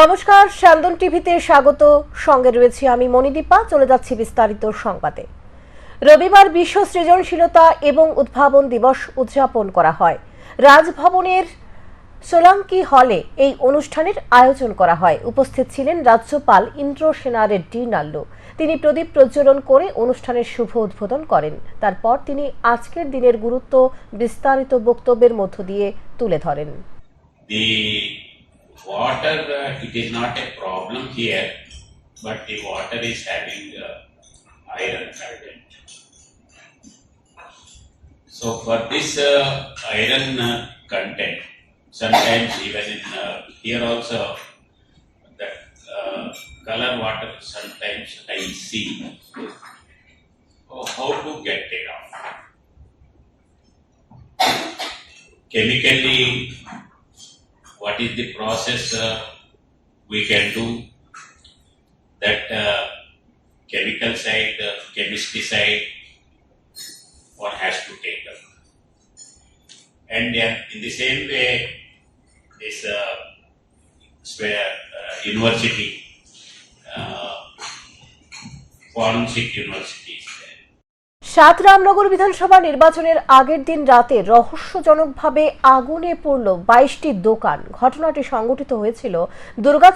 নমস্কার স্যান্দন টিভিতে স্বাগত। সঙ্গে রয়েছি আমি মণিদীপা, চলে যাচ্ছি বিস্তারিত সংবাদে। রবিবার বিশ্ব সৃজনশীলতা এবং উদ্ভাবন দিবস উদযাপন করা হয়। রাজভবনের সোলাঙ্কি হলে এই অনুষ্ঠানের আয়োজন করা হয়। উপস্থিত ছিলেন রাজ্যপাল ইন্দ্র সেনা রেড্ডি নাল্লু। তিনি প্রদীপ প্রজ্বলন করে অনুষ্ঠানের শুভ উদ্বোধন করেন। তারপর তিনি আজকের দিনের গুরুত্ব বিস্তারিত বক্তব্যের মধ্য দিয়ে তুলে ধরেন। Water, uh, it is not a problem here, but the water is having uh, iron content. So for this uh, iron uh, content, sometimes even in uh, here also, that uh, color water sometimes I see. Oh, how to get it off? Chemically, what is the process uh, we can do that uh, chemical side, uh, chemistry side, one has to take up. And in the same way, this uh, uh, university, uh, forensic university is there. সাত রামনগর বিধানসভা নির্বাচনের আগের দিন রাতে রহস্যজনকভাবে আগুনে পড়ল বাইশটি দোকান। ঘটনাটি সংঘটিত হয়েছিল দুর্গা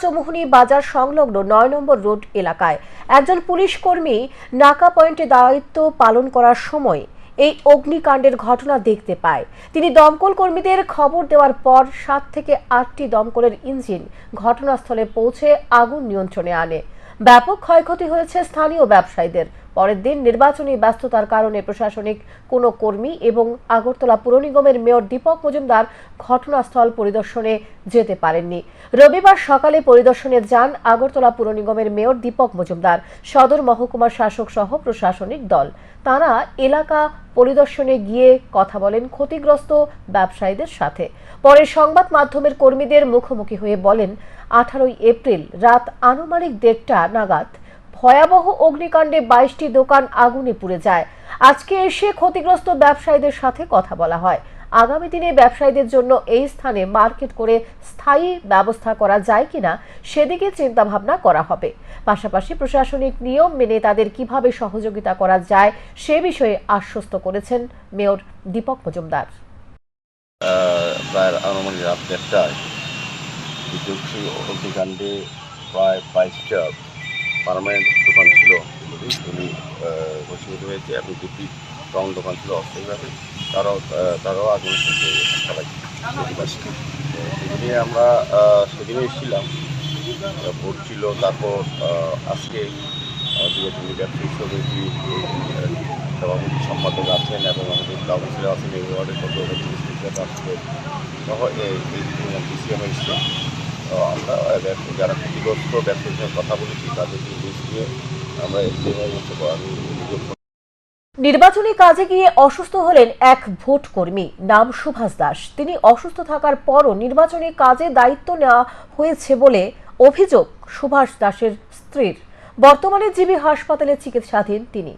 বাজার সংলগ্ন নয় নম্বর রোড এলাকায়। একজন পুলিশ কর্মী নাকা পয়েন্টে দায়িত্ব পালন করার সময় এই অগ্নিকাণ্ডের ঘটনা দেখতে পায়। তিনি দমকল কর্মীদের খবর দেওয়ার পর সাত থেকে আটটি দমকলের ইঞ্জিন ঘটনাস্থলে পৌঁছে আগুন নিয়ন্ত্রণে আনে। ব্যাপক ক্ষয়ক্ষতি হয়েছে স্থানীয় ব্যবসায়ীদের। পরের দিন নির্বাচনী ব্যস্ততার কারণে প্রশাসনিক কোনো কর্মী এবং আগরতলা পুর নিগমের মেয়র দীপক মজুমদার ঘটনাস্থল পরিদর্শনে যেতে পারেননি। রবিবার সকালে পরিদর্শনে যান আগরতলা পুর নিগমের মেয়র দীপক মজুমদার, সদর মহকুমার শাসক সহ প্রশাসনিক দল। তারা এলাকা পরিদর্শনে গিয়ে কথা বলেন ক্ষতিগ্রস্ত ব্যবসায়ীদের সাথে। পরে সংবাদ মাধ্যমের কর্মীদের মুখোমুখি হয়ে বলেন, আঠারোই এপ্রিল রাত আনুমানিক দেড়টা নাগাদ ভয়াবহ অগ্নিকাণ্ডে বাইশটি দোকান আগুনে পুড়ে যায়। আজকে এসে ক্ষতিগ্রস্ত ব্যবসায়ীদের সাথে কথা বলা হয়। আগামী দিনে ব্যবসায়ীদের জন্য এই স্থানে মার্কেট করে স্থায়ী ব্যবস্থা করা যায় কিনা সেদিকে চিন্তা ভাবনা করা হবে। পাশাপাশি প্রশাসনিক নিয়ম মেনে তাদের কীভাবে সহযোগিতা করা যায় সে বিষয়ে আশ্বস্ত করেছেন মেয়র দীপক মজুমদার। অগ্নিকাণ্ডে প্রায় বাইশটা পারমানেন্ট দোকান ছিল এগুলি ভস্মীভূত হয়েছে এবং দুটি রং দোকান ছিল অস্থায়ীভাবে তারাও তারাও আগুন চালাই সেদিনে আমরা সেদিনে এসেছিলাম। ভোট ছিল, তারপর আজকে বিরোধী ব্যবসায়ী সমিতি, সভাপতি, সম্পাদক আছেন এবং আমাদের কাউন্সিলর আছেন, এই ওয়ার্ডের সব আসছে সহ এই ডিসিএম এসছে। আমরা যারা ক্ষতিগ্রস্ত ব্যবসায়ীর সঙ্গে কথা বলেছি, তাদেরকে লিস্ট দিয়ে আমরা নির্বাচনী কাজে গিয়ে অসুস্থ হলেন এক ভোট কর্মী, নাম সুভাষ দাস। তিনি অসুস্থ থাকার পরও নির্বাচনী কাজে দায়িত্ব নেওয়া হয়েছে বলে অভিযোগ সুভাষ দাসের স্ত্রীর। বর্তমানে জিবি হাসপাতালে চিকিৎসাধীন তিনি।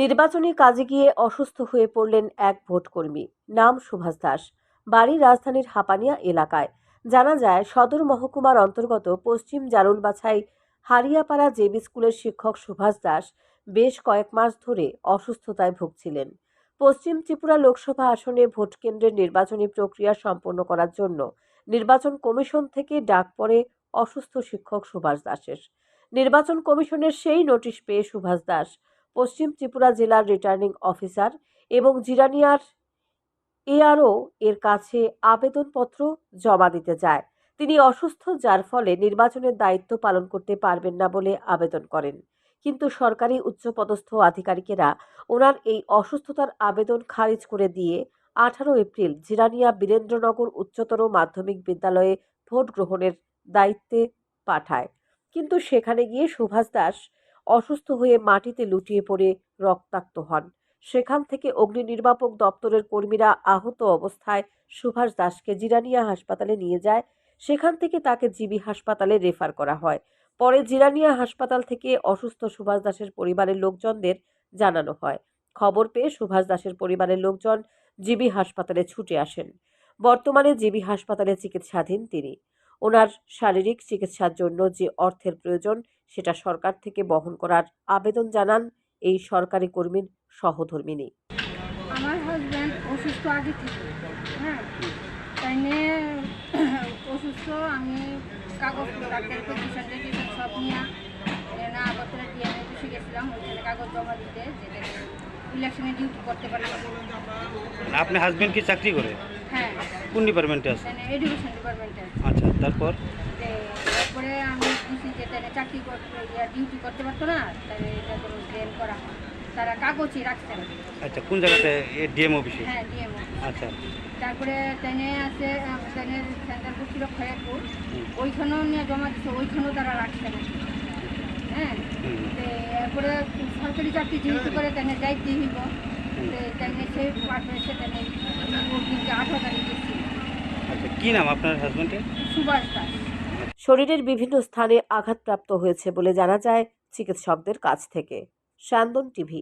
নির্বাচনী কাজে গিয়ে অসুস্থ হয়ে পড়লেন এক ভোটকর্মী নাম সুভাষ দাস। বাড়ি রাজধানীর হাপানিয়া এলাকায়। জানা যায়, সদর মহকুমার অন্তর্গত পশ্চিম জারুলবাছাই হারিয়াপাড়া জেবি স্কুলের শিক্ষক সুভাষ দাস বেশ কয়েক মাস ধরে অসুস্থতায় ভুগছিলেন। পশ্চিম ত্রিপুরা লোকসভা আসনে ভোট কেন্দ্রের নির্বাচনী প্রক্রিয়া সম্পন্ন করার জন্য নির্বাচন কমিশন থেকে ডাক পড়ে অসুস্থ শিক্ষক সুভাষ দাসের। নির্বাচন কমিশনের সেই নোটিশ পেয়ে সুভাষ দাস পশ্চিম ত্রিপুরা জেলার রিটার্নিং অফিসার এবং জিরানিয়ার এআরও এর কাছে আবেদনপত্র জমা দিতে যায় তিনি অসুস্থ, যার ফলে নির্বাচনের দায়িত্ব পালন করতে পারবেন না বলে আবেদন করেন। কিন্তু সরকারি উচ্চপদস্থ আধিকারিকেরা ওনার এই অসুস্থতার আবেদন খারিজ করে দিয়ে আঠারো এপ্রিল জিরানিয়া বীরেন্দ্রনগর উচ্চতর মাধ্যমিক বিদ্যালয়ে ভোট গ্রহণের দায়িত্বে পাঠায়। কিন্তু সেখানে গিয়ে সুভাষ দাস অসুস্থ হয়ে মাটিতে লুটিয়ে পড়ে রক্তাক্ত হন। সেখান থেকে অগ্নি নির্বাপক দপ্তরের কর্মীরা আহত অবস্থায় সুভাষ দাসকে জিরানিয়া হাসপাতালে নিয়ে যায়। সেখান থেকে তাকে জিবি হাসপাতালে রেফার করা হয়। পরে জিরানিয়া হাসপাতাল থেকে অসুস্থ সুভাষ দাসের পরিবারের লোকজনদের জানানো হয়। খবর পেয়ে সুভাষ দাসের পরিবারের লোকজন জিবি হাসপাতালে ছুটে আসেন। বর্তমানে জিবি হাসপাতালে চিকিৎসাধীন তিনি। ওনার শারীরিক চিকিৎসার জন্য যে অর্থের প্রয়োজন, সেটা সরকার থেকে বহন করার আবেদন জানান এই সরকারি কর্মীর সহধর্মিনী। আমার হাজব্যান্ড অসুস্থ আগে থেকে হ্যাঁ? তাই নিয়ে অসুস্থ আমি কাগজ ডাক্তার পজিশন রেজিস্ট্রেশন সব নিয়ে। না আগরতলা ডিএমএ বসে গেছিলাম ওইখানে কাগজ জমা দিতে যেটা ইলেকশনে ডিউটি করতে পারলাম আপনি হাজবেন্ড কি চাকরি করে? হ্যাঁ। কোন ডিপার্টমেন্টে আছে এডুকেশন ডিপার্টমেন্টে আচ্ছা তারপর? তারপরে আমি বুঝি যে তাহলে চাকরি করতে ডিউটি করতে পারতো না তাহলে এটা কোনো করা হয়। তারা কাগজই রাখছে না। আচ্ছা কোন জায়গাতে? ডিএম অফিসে? হ্যাঁ ডিএমও আচ্ছা। তারপরে ট্রেনে আছে ট্রেনের সেন্টার করছিল খয়েরপুর ওইখানেও নিয়ে জমা দিচ্ছে ওইখানেও তারা রাখছে না। হ্যাঁ? হুম। তো এরপরে সরকারি চাকরি যেহেতু করে ট্রেনে যাইতে হইব। ট্রেনে সে পাঠায় সে ট্রেনে আঠারো তারিখ আচ্ছা কি নাম আপনার হাজবেন্ডের সুভাষ দাস। শরীরের বিভিন্ন স্থানে আঘাতপ্রাপ্ত হয়েছে বলে জানা যায় চিকিৎসকদের কাছ থেকে। সান্দন টিভি।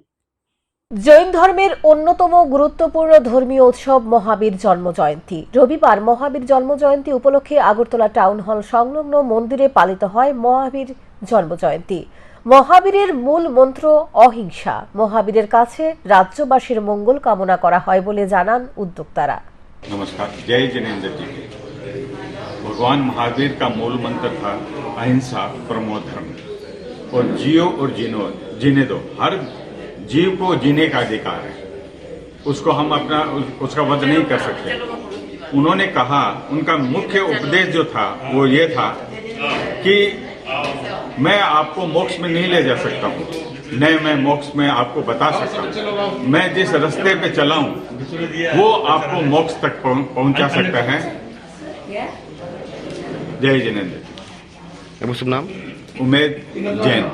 জৈন ধর্মের অন্যতম গুরুত্বপূর্ণ ধর্মীয় উৎসব মহাবীর জন্মজয়ন্তী। রবিবার মহাবীর জন্মজয়ন্তী উপলক্ষে আগরতলা টাউন হল সংলগ্ন মন্দিরে পালিত হয় মহাবীর জন্মজয়ন্তী। মহাবীরের মূল মন্ত্র অহিংসা। মহাবীরের কাছে রাজ্যবাসীর মঙ্গল কামনা করা হয় বলে জানান উদ্যোক্তারা। নমস্কার জয় জিনেন্দ্র জি ভগবান মহাবীর কা মূল মন্ত্র থা অহিংসা পরমো ধর্ম। और जियो और जिनो, जीने दो। हर जीव को जीने का अधिकार है। उसको हम अपना उसका वध नहीं कर सकते। उन्होंने कहा, उनका मुख्य उपदेश जो था, वो ये था कि मैं आपको मोक्ष में नहीं ले जा सकता हूँ। न मैं मोक्ष में आपको बता सकता हूँ। मैं जिस रास्ते पे चला हूँ, वो आपको मोक्ष तक पहुँचा सकता है। जय जिनेन्द्र नाम। উমেদ জেন।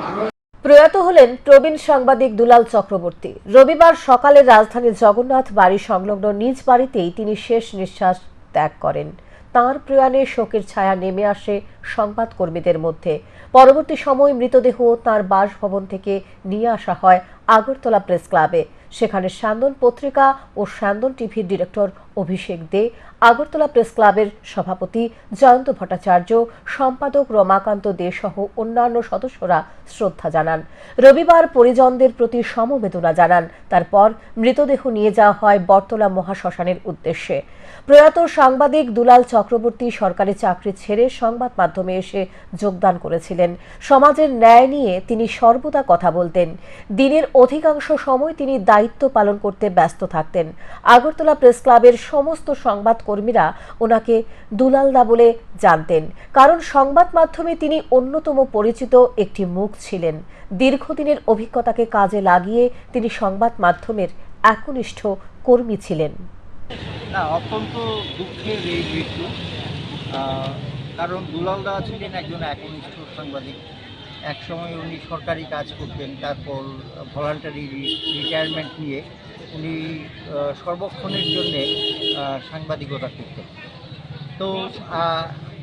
প্রয়াত হলেন প্রবীণ সাংবাদিক দুলাল চক্রবর্তী। রবিবার সকালে রাজধানীর জগন্নাথ বাড়ি সংলগ্ন নিজ বাড়িতেই তিনি শেষ নিঃশ্বাস ত্যাগ করেন। তার প্রয়াণে শোকের ছায়া নেমে আসে সংবাদকর্মীদের মধ্যে। পরবর্তী সময় মৃতদেহ তার বাসভবন থেকে নিয়ে আসা হয় আগরতলা প্রেস ক্লাবে। সেখানে স্যান্দন পত্রিকা ও স্যান্দন টিভির ডিরেক্টর অভিষেক দে, আগরতলা প্রেস ক্লাবের সভাপতি জয়ন্ত ভট্টাচার্য, সম্পাদক রমাকান্ত দে সহ অন্যান্য সদস্যরা শ্রদ্ধা জানান। রবিবার পরিজনদের প্রতি সমবেদনা জানান। তারপর মৃতদেহ নিয়ে যাওয়া হয় বটতলা মহাশ্মশানের উদ্দেশ্যে। প্রয়াত সাংবাদিক দুলাল চক্রবর্তী সরকারি চাকরি ছেড়ে সংবাদ মাধ্যমে এসে যোগদান করেছিলেন। সমাজের ন্যায় নিয়ে তিনি সর্বদা কথা বলতেন। দিনের অধিকাংশ সময় তিনি দায়িত্ব পালন করতে ব্যস্ত থাকতেন। আগরতলা প্রেস ক্লাবের সমস্ত সংবাদকর্মীরা ওনাকে দুলালদা বলে জানতেন। কারণ সংবাদ মাধ্যমে তিনি অন্যতম পরিচিত একটি মুখ ছিলেন। দীর্ঘদিনের অভিজ্ঞতাকে কাজে লাগিয়ে তিনি সংবাদ মাধ্যমের একনিষ্ঠ কর্মী ছিলেন। না, অত্যন্ত দুঃখের কারণ দুলাল দা ছিলেন একজন একনিষ্ঠ সাংবাদিক। একসময় উনি সরকারি কাজ করতেন, তারপর ভলান্টারি রিটায়ারমেন্ট নিয়ে উনি সর্বক্ষণের জন্যে সাংবাদিকতা করতেন। তো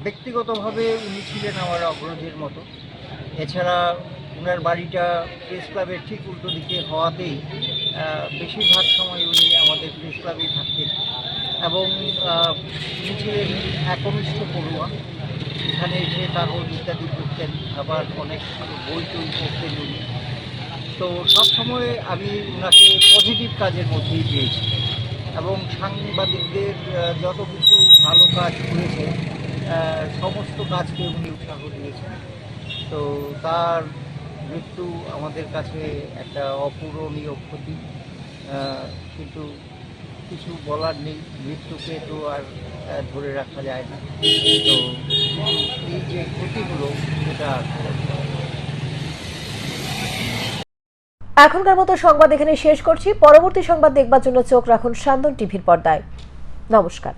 ব্যক্তিগতভাবে উনি ছিলেন আমার অগ্রজের মতো। এছাড়া ওনার বাড়িটা প্রেস ক্লাবের ঠিক উল্টো দিকে হওয়াতেই বেশিরভাগ সময় উনি আমাদের প্রেস ক্লাবেই থাকতেন। এবং উনি ছিলেন একনিষ্ঠ পড়ুয়া। এখানে এসে কাগজ ইত্যাদি করতেন। আবার অনেক বই তৈরি করতেন উনি। তো সবসময় আমি ওনাকে পজিটিভ কাজের মধ্যেই পেয়েছি। এবং সাংবাদিকদের যত কিছু ভালো কাজ করেছে সমস্ত কাজকে উনি উৎসাহ দিয়েছেন। তো তার মৃত্যু আমাদের কাছে একটা অপূরণীয় ক্ষতি। কিন্তু কিছু বলার নেই, মৃত্যুকে তো আর ধরে রাখা যায় না। তো এই যে ক্ষতিগুলো, সেটা আর এখনকার মতো সংবাদ এখানে শেষ করছি। পরবর্তী সংবাদ দেখবার জন্য চোখ রাখুন সান্দন টিভির পর্দায়। নমস্কার।